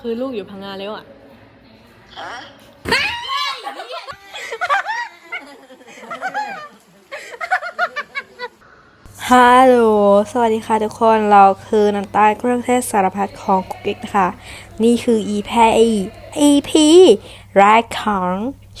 คือลูกอยู่พังงาแล้วอะฮัลโหล สวัสดีค่ะทุกคน เราคือน้ำตาลเครื่องเทศสารพัดของกุ๊กกิ๊กนะคะ นี่คือ EP EP แรกของ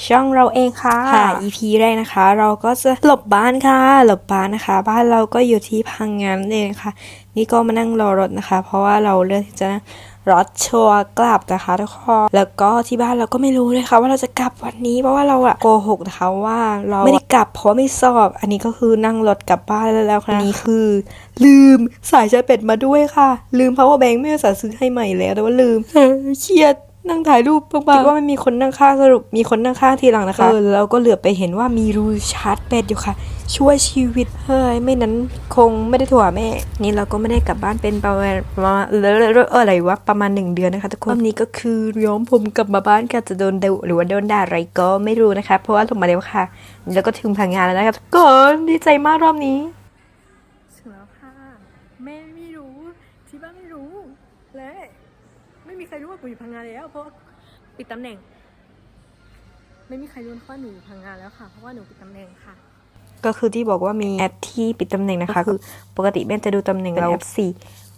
ช่องเราเองค่ะค่ะ EP แรกนะคะ เราก็จะหลบบ้านค่ะ หลบบ้านนะคะ บ้านเราก็อยู่ที่พังงานนเองค่ะ นี่ก็มานั่งรอรถนะคะ เพราะว่าเราเลือกที่จะนั่งรถชัวร์กลับนะคะทุกคนแล้วก็ที่บ้านเราก็ไม่รู้เลยค่ะ ว่าเราจะกลับวันนี้เพราะว่าเราอะโกหกนะคะว่าเราไม่ได้กลับเพราะว่าไม่สอบ อันนี้ก็คือนั่งรถกลับบ้านแล้วแล้วค่ะอันนี้คือ ลืมสายชาร์จแบตมาด้วยค่ะ ลืม power bank ไม่ได้สาห์ซื้อให้ใหม่แล้วแต่ว่าลืมเออเครียด นั่งถ่ายรูปบ้างๆคิดว่าไม่มีคนนั่งข้างสรุปมีคนนั่งข้างทีหลังนะคะเออแล้วก็เหลือบไปเห็นว่ามีรูชาร์จแบตอยู่ค่ะ ช่วยชีวิตเฮ้ยไม่นั้นคงไม่ได้โทรหาแม่ นี่เราก็ไม่ได้กลับบ้านเป็นประมาณประมาณเออเอออะไรวะประมาณหนึ่งเดือนนะคะทุกคนรอบนี้ก็คือย้อมผมกลับมาบ้านค่ะจะโดนดุหรือว่าโดนด่าอะไรก็ไม่รู้นะคะ เพราะว่าลงมาแล้วค่ะ แล้วก็ถึงพังงานแล้วนะคะทุกคนดีใจมากรอบนี้ถึงแล้วค่ะแม่ไม่รู้ที่บ้านไม่รู้และ ไม่มีใครรู้ว่าหนูอยู่พังงาแล้วเพราะว่าปิดตำแหน่ง ไม่มีใครรู้ว่าหนูอยู่พังงาแล้วค่ะ เพราะว่าหนูปิดตำแหน่งค่ะ ก็คือที่บอกว่ามีแอปที่ปิดตำแหน่งนะคะ คือปกติแม่จะดูตำแหน่งเราแอปสี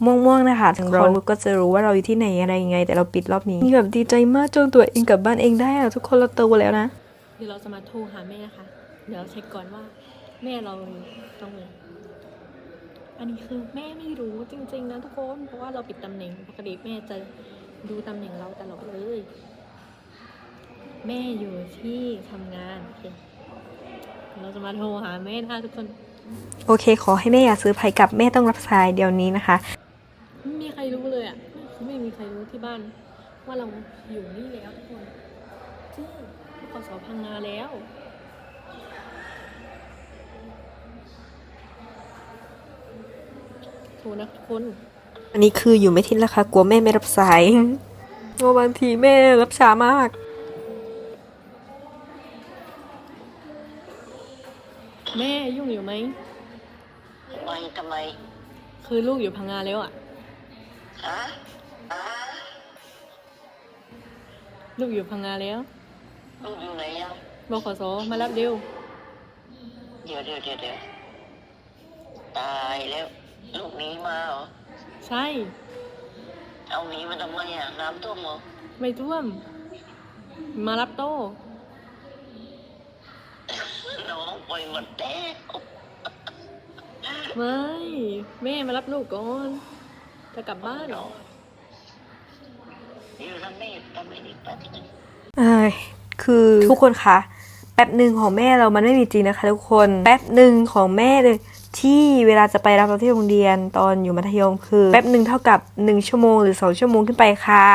ม่วงๆนะคะถึงเราก็จะรู้ว่าเราอยู่ที่ไหนอะไรยังไง แต่เราปิดรอบนี้นี่แบบดีใจมากจนตัวเองกลับบ้านเองได้อะทุกคนเราโตแล้วนะเดี๋ยวเราจะมาโทรหาแม่ค่ะ เดี๋ยวเราเช็คก่อนว่า แม่เราตรงไหน อันนี้คือแม่ไม่รู้จริง ๆ นะทุกคน เพราะว่าเราปิดตำแหน่งปกติแม่จะดูตำแหน่งเราตลอดเลย แม่อยู่ที่ทำงานโอเคเราจะมาโทรหาแม่นะคะทุกคน โอเค ขอให้แม่อย่าซื้อภัยกลับแม่ต้องรับสายเดี๋ยวนี้นะคะ ไม่มีใครรู้เลยอะคือไม่มีใครรู้ที่บ้าน ว่าเราอยู่นี่แล้วทุกคนจริงขอสอพังงาแล้ว โทรนะทุกคน อันนี้คืออยู่ไม่ทิ้นแล้วค่ะกลัวแม่ไม่รับสายว่าบางทีแม่รับช้ามาก แม่ยุ่งอยู่ไหมทำไมทำไมคือลูกอยู่พังงาแล้วอะฮะฮะลูกอยู่พังงาแล้วลูกอยู่ไหนอะบขสมารับเร็ว เดี๋ยวเดี๋ยวเดี๋ยวเดี๋ยวตายแล้ว ลูกหนี้มาเหรอ ใช่ เอาหนีมาทำไมอะ น้ำท่วมเหรอไม่ท่วม มารับโต้น้องไปหมดแล้วไม่ แม่มารับลูกก่อนจะกลับบ้านน้องอยู่ทำไม่ทำไม่ดีแป๊บนึงเอ้ยคือทุกคนคะแป๊บหนึ่งของแม่เรามันไม่มีจริงนะคะ ทุกคน แป๊บหนึ่งของแม่เลย ที่เวลาจะไปรับเราที่โรงเรียนตอนอยู่มัธยมคือแป๊บหนึ่งเท่ากับหนึ่งชั่วโมงหรือสองชั่วโมงขึ้นไปค่ะ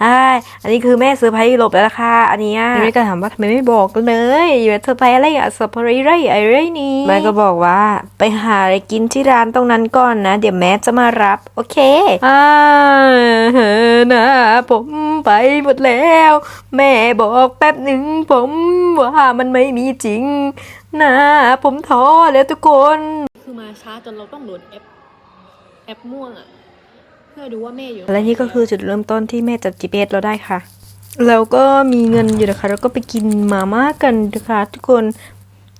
ใช่อันนี้คือแม่เซอร์ไพรส์หลบแล้วล่ะค่ะ อันเนี้ยแม่ก็ถามว่าทำไมไม่บอกเลยอยู่เซอร์ไพรส์อะไรอะเซอร์ไพรส์อะไรอะไรนี่แม่ก็บอกว่าไปหาอะไรกินที่ร้านตรงนั้นก่อนนะ เดี๋ยวแม่จะมารับ โอเคอ่านะผมไปหมดแล้ว แม่บอกแป๊บหนึ่งผมว่ามันไม่มีจริง นะ ผมท้อแล้วทุกคน คือมาช้าจนเราต้องโหลดแอปแอปม่วงอะ เพื่อดูว่าแม่อยู่และนี่ก็คือจุดเริ่มต้นที่แม่จัด GPS เราได้ค่ะ แล้วก็มีเงินอยู่นะคะ แล้วก็ไปกินมาม่ากันนะคะทุกคน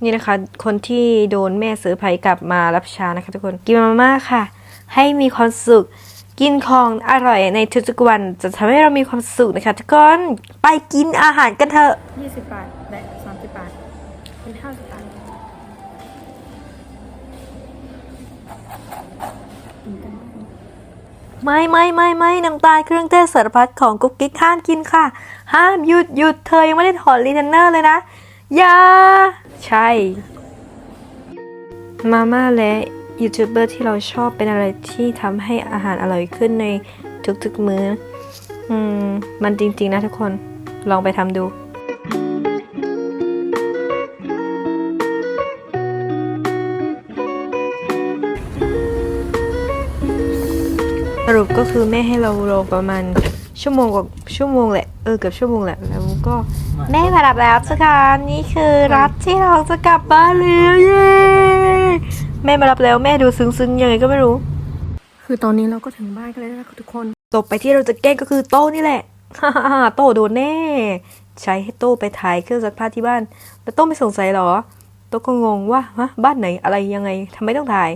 นี่นะคะ คนที่โดนแม่ซื้อไผ่กลับมารับชานะคะ ทุกคนกินมาม่าค่ะ ให้มีความสุขกินของอร่อยในทุกๆวัน จะทำให้เรามีความสุขนะคะ ทุกคนไปกินอาหารกันเถอะยี่สิบบาท ไม่ไม่ไม่ไม่น้ำตาลเครื่องเทศสารพัดของกุ๊กกิ๊กห้ามกินค่ะ ห้ามหยุดหยุดเธอยังไม่ได้ถอดรีเทนเนอร์เลยนะอย่าใช่ มาม่าและยูทูบเบอร์ที่เราชอบเป็นอะไรที่ทำให้อาหารอร่อยขึ้นในทุกๆมื้ออืมมันจริงๆนะทุกคนลองไปทำดู สรุปก็คือแม่ให้เรารอประมาณชั่วโมงกว่าชั่วโมงแหละเออเกือบชั่วโมงแหละแล้วก็แม่มารับแล้วจ้ะค่ะนี่คือรัฐที่เราจะกลับบ้านแล้วเย้แม่มารับแล้วแม่ดูซึ้งๆยังไงก็ไม่รู้ คือตอนนี้เราก็ถึงบ้านกันแล้วนะคะทุกคนต่อไปที่เราจะแกล้งก็คือโต้นี่แหละโต้โดนแน่ ใช้ให้โต้ไปถ่ายเครื่องซักผ้าที่บ้านแล้วโต้ไม่สงสัยเหรอโต้ก็งงว่าฮะบ้านไหนอะไรยังไงทำไมต้องถ่าย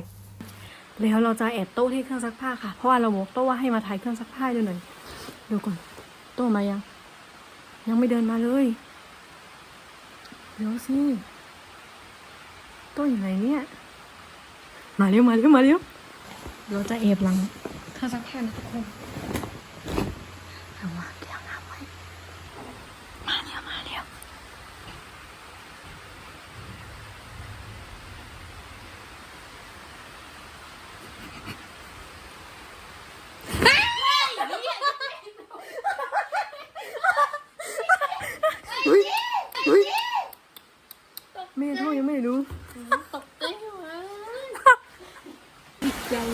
แล้วเราจะแอบโต้ที่เครื่องซักผ้าค่ะ เพราะว่าเราบอกโต้ว่าให้มาถ่ายเครื่องซักผ้าด้วยหน่อยดูก่อน โต้มายัง ยังไม่เดินมาเลย เดี๋ยวสิ โต้อยู่ไหนเนี่ย มาเร็วมาเร็วมาเร็ว เราจะแอบหลังเครื่องซักผ้านะทุกคนเอาวะไว้มาเร็วมาเร็ว แม่โทษยังไม่รู้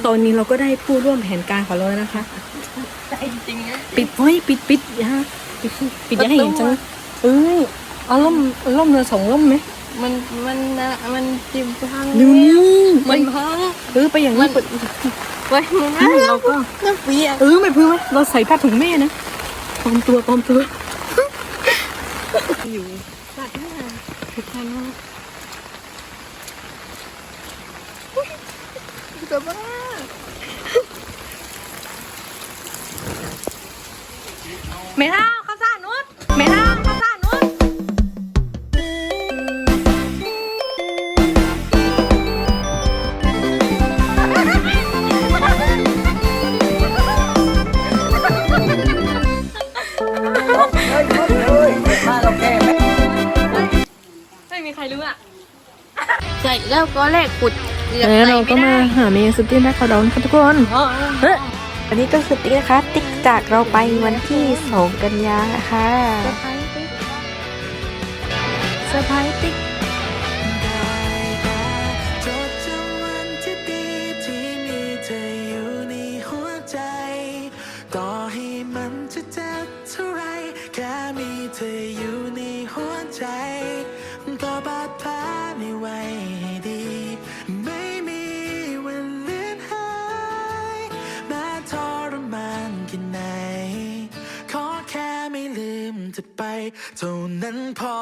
ตอนนี้เราก็ได้ผู้ร่วมแผนการของเราแล้วนะคะปิดไว้ปิดปิดอย่าปิดปิดอย่าให้เห็นจังเอ้ยเอาล่มเอาล่มเรือสองล่มไหมมันมันนะมันจิมพังดูนี่มันพังเออไปอย่างนี้เปิดไว้มันอืมเราก็น้ำเปียกเออไม่พึ่งไหมเราใส่ผ้าถุงแม่นะปลอมตัวปลอมตัวอยู่ตัดหน้าทุกท่านว่าจะบ้าเมท่าข้าวสารนุชเมท่าข้าวสารนุชไม่มีใครรู้อะใส่แล้วก็แรกกุด แล้วเราใส่ก็ไม่มาได้หาเมย์สตี้แม่คาดอนค่ะทุกคนอ๋อเฮ้ยวันนี้ก็คือติ๊กนะคะ ติ๊กจากเราไปวันที่ 2 กันยาค่ะเซอร์ไพรส์ติ๊ก จะไปเท่านั้นพอ